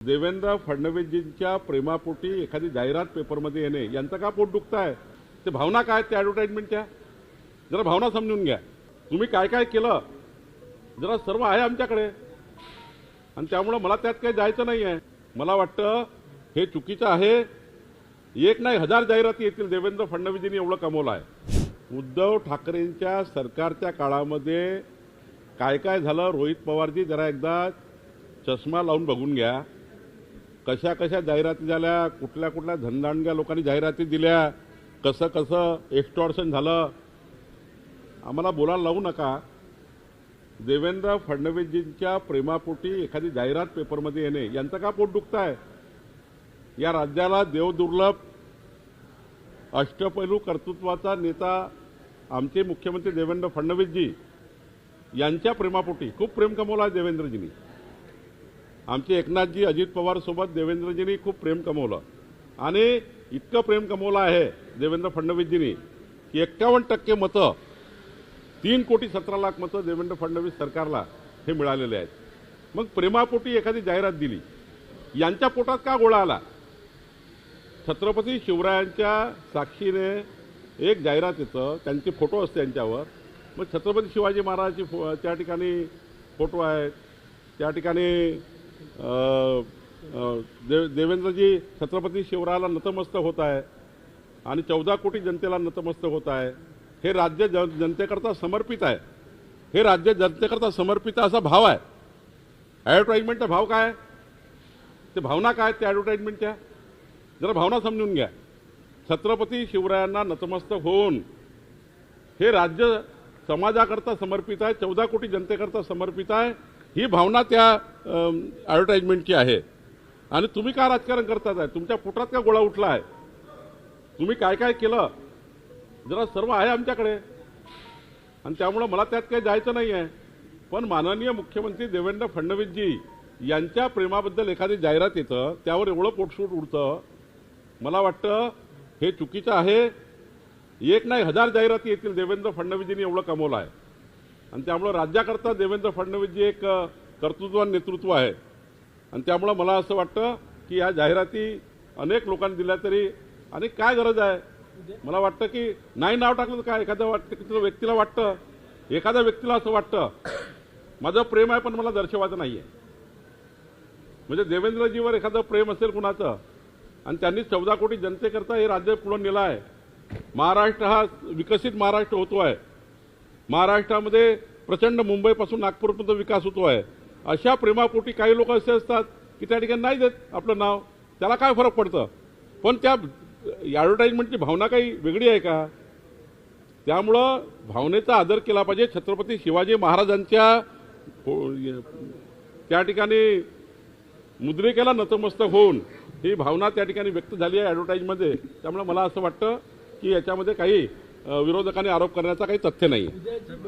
देवेंद्र फडणवीसजींच्या प्रेमापोटी एखादी जाहिरात पेपरमध्ये येणे यांचं का पोट दुखत आहे ते भावना काय आहेत त्या ॲडव्हर्टाईजमेंटच्या जरा भावना समजून घ्या. तुम्ही काय काय केलं? जरा सर्व आहे आमच्याकडे. आणि त्यामुळं मला त्यात काही जायचं नाही आहे मला वाटतं हे चुकीचं आहे. एक नाही हजार जाहिराती येतील. देवेंद्र फडणवीसजींनी एवढं कमवलं आहे उद्धव ठाकरेंच्या सरकारच्या काळामध्ये काय काय झालं? रोहित पवारजी जरा एकदा चष्मा लावून बघून घ्या. कशा कशा जाहिराती झाल्या कुठल्या कुठल्या धनदांडग्या लोकांनी जाहिराती दिल्या कसं कसं एक्स्टॉर्शन झालं आम्हाला बोलायला लावू नका. देवेंद्र फडणवीसजींच्या प्रेमापोटी एखादी जाहिरात पेपरमध्ये येणे यांचं का पोट दुखत आहे या राज्याला देवदुर्लभ अष्टपैलू कर्तृत्वाचा नेता आमचे मुख्यमंत्री देवेंद्र फडणवीसजी यांच्या प्रेमापोटी खूप प्रेम कमवला आहे देवेंद्रजींनी. आमचे एकनाथजी अजित पवारसोबत देवेंद्रजींनी खूप प्रेम कमवलं. आणि इतकं प्रेम कमवलं आहे देवेंद्र फडणवीसजींनी की एक्कावन्न टक्के मतं तीन कोटी सतरा लाख मतं देवेंद्र फडणवीस सरकारला हे मिळालेले आहेत. मग प्रेमापोटी एखादी जाहिरात दिली यांच्या पोटात का गोळा आला? छत्रपती शिवरायांच्या साक्षीने एक जाहिरात येतं त्यांचे फोटो असते त्यांच्यावर मग छत्रपती शिवाजी महाराजांची फो त्या ठिकाणी फोटो आहेत त्या ठिकाणी दे देवेंद्रजी छत्रपती शिवरायाला नतमस्तक होत आहे आणि चौदा कोटी जनतेला नतमस्तक होत आहे. हे राज्य ज जनतेकरता समर्पित आहे. हे राज्य जनतेकरता समर्पित आहे असा भाव आहे. ॲडव्हर्टाईजमेंटचा भाव काय आहे? ते भावना काय आहेत त्या ॲडव्हर्टाईजमेंटच्या जरा भावना समजून घ्या. छत्रपती शिवरायांना नतमस्तक होऊन हे राज्य समाजाकरता समर्पित आहे चौदा कोटी जनतेकरता समर्पित आहे. ही भावना त्या ॲडव्हर्टाईजमेंटची आहे. आणि तुम्ही का राजकारण करतात आहे तुमच्या पोटात का गोळा उठला आहे? तुम्ही काय काय केलं? जरा सर्व आहे आमच्याकडे. आणि त्यामुळं मला त्यात काही जायचं नाही आहे पण माननीय मुख्यमंत्री देवेंद्र फडणवीसजी यांच्या प्रेमाबद्दल एखादी जाहिरात येतं त्यावर एवढं पोटसूट उडतं. मला वाटतं हे चुकीचं आहे. एक नाही हजार जाहिराती येतील. देवेंद्र फडणवीसजींनी एवढं कमवलं आहे. आणि त्यामुळं राज्याकरता देवेंद्र फडणवीसजी एक कर्तृत्वान नेतृत्व आहे. आणि त्यामुळं मला असं वाटतं की या जाहिराती अनेक लोकांनी दिल्या तरी आणि काय गरज आहे? मला वाटतं की नाही नाव टाकलं तर काय? एखाद्या वाटतं व्यक्तीला वाटतं? एखाद्या व्यक्तीला असं वाटतं? माझं प्रेम आहे पण मला दर्शवायचं नाही आहे म्हणजे देवेंद्रजीवर एखादं प्रेम असेल कुणाचं आणि त्यांनी चौदा कोटी जनतेकरता हे राज्य पुढे नेलं आहे. महाराष्ट्र हा विकसित महाराष्ट्र होतो आहे. महाराष्ट्रामध्ये प्रचंड मुंबईपासून नागपूरपर्यंत विकास होतो आहे. अशा प्रेमापोटी काही लोक असे असतात की त्या ठिकाणी नाही देत आपलं नाव. त्याला काय फरक पडतं? पण त्या ॲडव्हर्टाईजमेंटची भावना काही वेगळी आहे का? त्यामुळं भावनेचा आदर केला पाहिजे. छत्रपती शिवाजी महाराजांच्या हो- त्या ठिकाणी मुद्रिकेला नतमस्तक होऊन ही भावना त्या ठिकाणी व्यक्त झाली आहे ॲडव्हर्टाईजमध्ये त्यामुळे मला असं वाटतं की याच्यामध्ये काही विरोधकांनी आरोप करण्याचा काही तथ्य नाही